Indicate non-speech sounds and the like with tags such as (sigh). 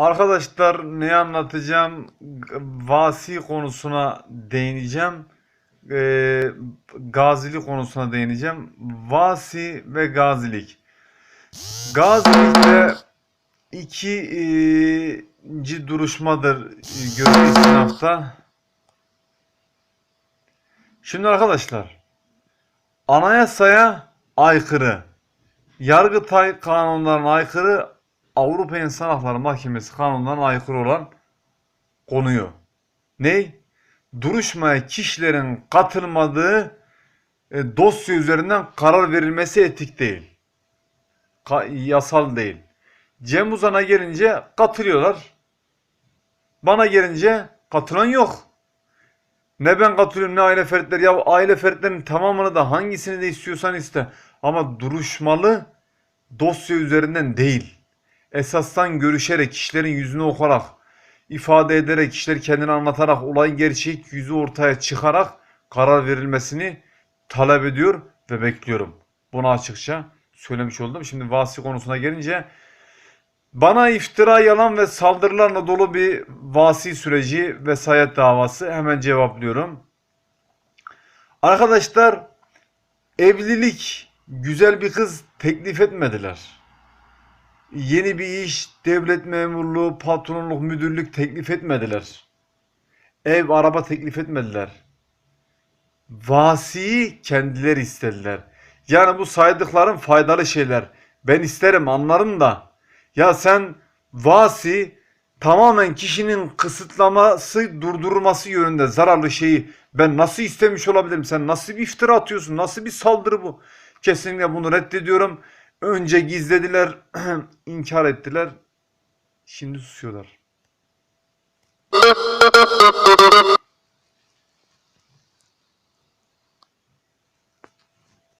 Arkadaşlar ne anlatacağım? Vasi konusuna değineceğim. Ee, gazilik konusuna değineceğim. Vasi ve gazilik. Gazilikte ikinci duruşmadır görüş sınavda. Şimdi arkadaşlar anayasaya aykırı, Yargıtay kanunlarına aykırı, Avrupa İnsan Hakları Mahkemesi kanunlarına aykırı olan konuyu. Ne? Duruşmaya kişilerin katılmadığı e, dosya üzerinden karar verilmesi etik değil. Ka- yasal değil. Cem Uzan'a gelince katılıyorlar. Bana gelince katılan yok. Ne ben katılıyorum ne aile fertleri. Ya aile fertlerinin tamamını da hangisini de istiyorsan iste. Ama duruşmalı dosya üzerinden değil. Esastan görüşerek, kişilerin yüzünü okuyarak, ifade ederek, kişiler kendini anlatarak, olayın gerçek yüzü ortaya çıkarak karar verilmesini talep ediyor ve bekliyorum. Bunu açıkça söylemiş oldum. Şimdi vasi konusuna gelince bana iftira, yalan ve saldırılarla dolu bir vasi süreci vesayet davası hemen cevaplıyorum. Arkadaşlar evlilik güzel bir kız teklif etmediler. Yeni bir iş, devlet memurluğu, patronluk, müdürlük teklif etmediler. Ev, araba teklif etmediler. Vasiyi kendileri istediler. Yani bu saydıklarım faydalı şeyler. Ben isterim anlarım da. Ya sen vasi tamamen kişinin kısıtlaması, durdurması yönünde zararlı şeyi ben nasıl istemiş olabilirim? Sen nasıl bir iftira atıyorsun? Nasıl bir saldırı bu? Kesinlikle bunu reddediyorum. Önce gizlediler, (clears throat) inkar ettiler. Şimdi susuyorlar.